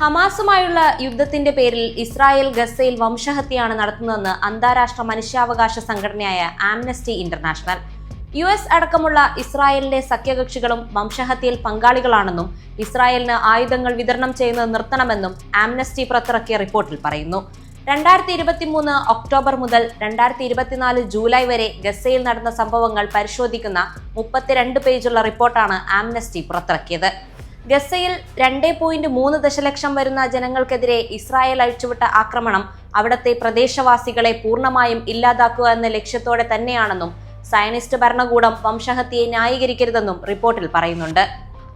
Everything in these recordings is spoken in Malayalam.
ഹമാസുമായുള്ള യുദ്ധത്തിന്റെ പേരിൽ ഇസ്രായേൽ ഗസയിൽ വംശഹത്യയാണ് നടത്തുന്നതെന്ന് അന്താരാഷ്ട്ര മനുഷ്യാവകാശ സംഘടനയായ ആംനസ്റ്റി ഇന്റർനാഷണൽ. യു എസ് അടക്കമുള്ള ഇസ്രായേലിലെ സഖ്യകക്ഷികളും വംശഹത്യയിൽ പങ്കാളികളാണെന്നും ഇസ്രായേലിന് ആയുധങ്ങൾ വിതരണം ചെയ്യുന്നത് നിർത്തണമെന്നും ആംനസ്റ്റി പുറത്തിറക്കിയ റിപ്പോർട്ടിൽ പറയുന്നു. രണ്ടായിരത്തി ഇരുപത്തിമൂന്ന് ഒക്ടോബർ മുതൽ രണ്ടായിരത്തി ഇരുപത്തിനാല് ജൂലൈ വരെ ഗസയിൽ നടന്ന സംഭവങ്ങൾ പരിശോധിക്കുന്ന മുപ്പത്തിരണ്ട് പേജുള്ള റിപ്പോർട്ടാണ് ആംനസ്റ്റി പുറത്തിറക്കിയത്. ഗസയിൽ രണ്ടേ പോയിന്റ് മൂന്ന് ദശലക്ഷം വരുന്ന ജനങ്ങൾക്കെതിരെ ഇസ്രായേൽ അഴിച്ചുവിട്ട ആക്രമണം അവിടത്തെ പ്രദേശവാസികളെ പൂർണമായും ഇല്ലാതാക്കുക എന്ന ലക്ഷ്യത്തോടെ തന്നെയാണെന്നും സയനിസ്റ്റ് ഭരണകൂടം വംശഹത്യയെ ന്യായീകരിക്കരുതെന്നും റിപ്പോർട്ടിൽ പറയുന്നുണ്ട്.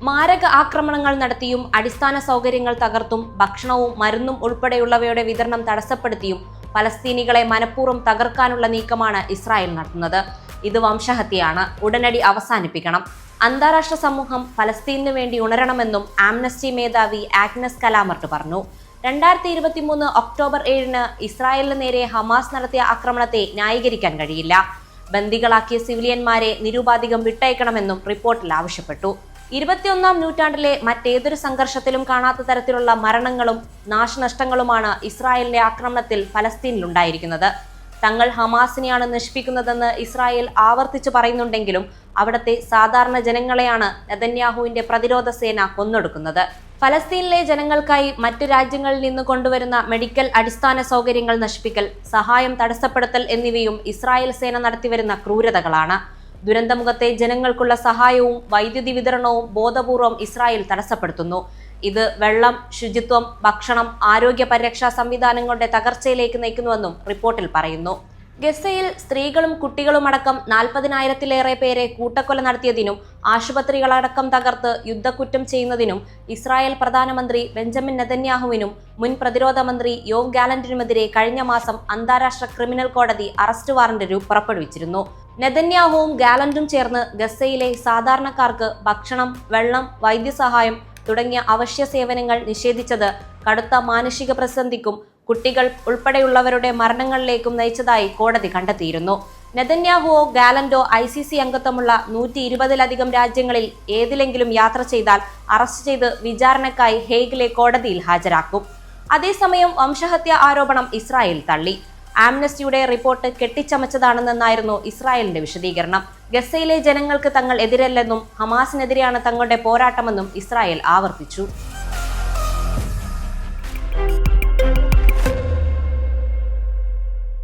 മാരക ആക്രമണങ്ങൾ നടത്തിയും അടിസ്ഥാന സൗകര്യങ്ങൾ തകർത്തും ഭക്ഷണവും മരുന്നും ഉൾപ്പെടെയുള്ളവയുടെ വിതരണം തടസ്സപ്പെടുത്തിയും പലസ്തീനികളെ മനഃപൂർവം തകർക്കാനുള്ള നീക്കമാണ് ഇസ്രായേൽ നടത്തുന്നത്. ഇത് വംശഹത്യയാണ്. ഉടനടി അവസാനിപ്പിക്കണം. അന്താരാഷ്ട്ര സമൂഹം ഫലസ്തീനു വേണ്ടി ഉണരണമെന്നും ആംനസ്റ്റി മേധാവി ആഗ്നസ് കലാമർട്ട് പറഞ്ഞു. രണ്ടായിരത്തി ഇരുപത്തിമൂന്ന് ഒക്ടോബർ ഏഴിന് ഇസ്രായേലിന് നേരെ ഹമാസ് നടത്തിയ ആക്രമണത്തെ ന്യായീകരിക്കാൻ കഴിയില്ല. ബന്ദികളാക്കിയ സിവിലിയന്മാരെ നിരുപാധികം വിട്ടയക്കണമെന്നും റിപ്പോർട്ടിൽ ആവശ്യപ്പെട്ടു. ഇരുപത്തിയൊന്നാം നൂറ്റാണ്ടിലെ മറ്റേതൊരു സംഘർഷത്തിലും കാണാത്ത തരത്തിലുള്ള മരണങ്ങളും നാശനഷ്ടങ്ങളുമാണ് ഇസ്രായേലിന്റെ ആക്രമണത്തിൽ ഫലസ്തീനിലുണ്ടായിരിക്കുന്നത്. തങ്ങൾ ഹമാസിനെയാണ് നശിപ്പിക്കുന്നതെന്ന് ഇസ്രായേൽ ആവർത്തിച്ചു പറയുന്നുണ്ടെങ്കിലും അവിടുത്തെ സാധാരണ ജനങ്ങളെയാണ് നെതന്യാഹുവിന്റെ പ്രതിരോധ സേന കൊന്നെടുക്കുന്നത്. ഫലസ്തീനിലെ ജനങ്ങൾക്കായി മറ്റു രാജ്യങ്ങളിൽ നിന്ന് കൊണ്ടുവരുന്ന മെഡിക്കൽ അടിസ്ഥാന സൗകര്യങ്ങൾ നശിപ്പിക്കൽ സഹായം തടസ്സപ്പെടുത്തൽ എന്നിവയും ഇസ്രായേൽ സേന നടത്തിവരുന്ന ക്രൂരതകളാണ്. ദുരന്തമുഖത്തെ ജനങ്ങൾക്കുള്ള സഹായവും വൈദ്യുതി വിതരണവും ബോധപൂർവം ഇസ്രായേൽ തടസ്സപ്പെടുത്തുന്നു. ഇത് വെള്ളം ശുചിത്വം ഭക്ഷണം ആരോഗ്യ പരിരക്ഷാ സംവിധാനങ്ങളുടെ തകർച്ചയിലേക്ക് നയിക്കുന്നുവെന്നും റിപ്പോർട്ടിൽ പറയുന്നു. ഗസയിൽ സ്ത്രീകളും കുട്ടികളുമടക്കം നാൽപ്പതിനായിരത്തിലേറെ പേരെ കൂട്ടക്കൊല നടത്തിയതിനും ആശുപത്രികളടക്കം തകർത്ത് യുദ്ധക്കുറ്റം ചെയ്യുന്നതിനും ഇസ്രായേൽ പ്രധാനമന്ത്രി ബെഞ്ചമിൻ നെതന്യാഹുവിനും മുൻ പ്രതിരോധ മന്ത്രി യോവ് ഗാലന്റിനുമെതിരെ കഴിഞ്ഞ മാസം അന്താരാഷ്ട്ര ക്രിമിനൽ കോടതി അറസ്റ്റ് വാറന്റ് പുറപ്പെടുവിച്ചിരുന്നു. നെതന്യാഹുവും ഗാലന്റും ചേർന്ന് ഗസയിലെ സാധാരണക്കാർക്ക് ഭക്ഷണം വെള്ളം വൈദ്യസഹായം തുടങ്ങിയ അവശ്യ സേവനങ്ങൾ നിഷേധിച്ചത് കടുത്ത മാനുഷിക പ്രതിസന്ധിക്കും കുട്ടികൾ ഉൾപ്പെടെയുള്ളവരുടെ മരണങ്ങളിലേക്കും നയിച്ചതായി കോടതി കണ്ടെത്തിയിരുന്നു. നെതന്യാഹുവോ ഗാലന്റോ ഐ സി സി അംഗത്വമുള്ള നൂറ്റി ഇരുപതിലധികം രാജ്യങ്ങളിൽ ഏതിലെങ്കിലും യാത്ര ചെയ്താൽ അറസ്റ്റ് ചെയ്ത് വിചാരണക്കായി ഹേഗിലെ കോടതിയിൽ ഹാജരാക്കും. അതേസമയം വംശഹത്യ ആരോപണം ഇസ്രായേൽ തള്ളി. ആംനസ്റ്റിയുടെ റിപ്പോർട്ട് കെട്ടിച്ചമച്ചതാണെന്നായിരുന്നു ഇസ്രായേലിന്റെ വിശദീകരണം. ഗസയിലെ ജനങ്ങൾക്ക് തങ്ങൾ എതിരല്ലെന്നും ഹമാസിനെതിരെയാണ് തങ്ങളുടെ പോരാട്ടമെന്നും ഇസ്രായേൽ ആവർത്തിച്ചു.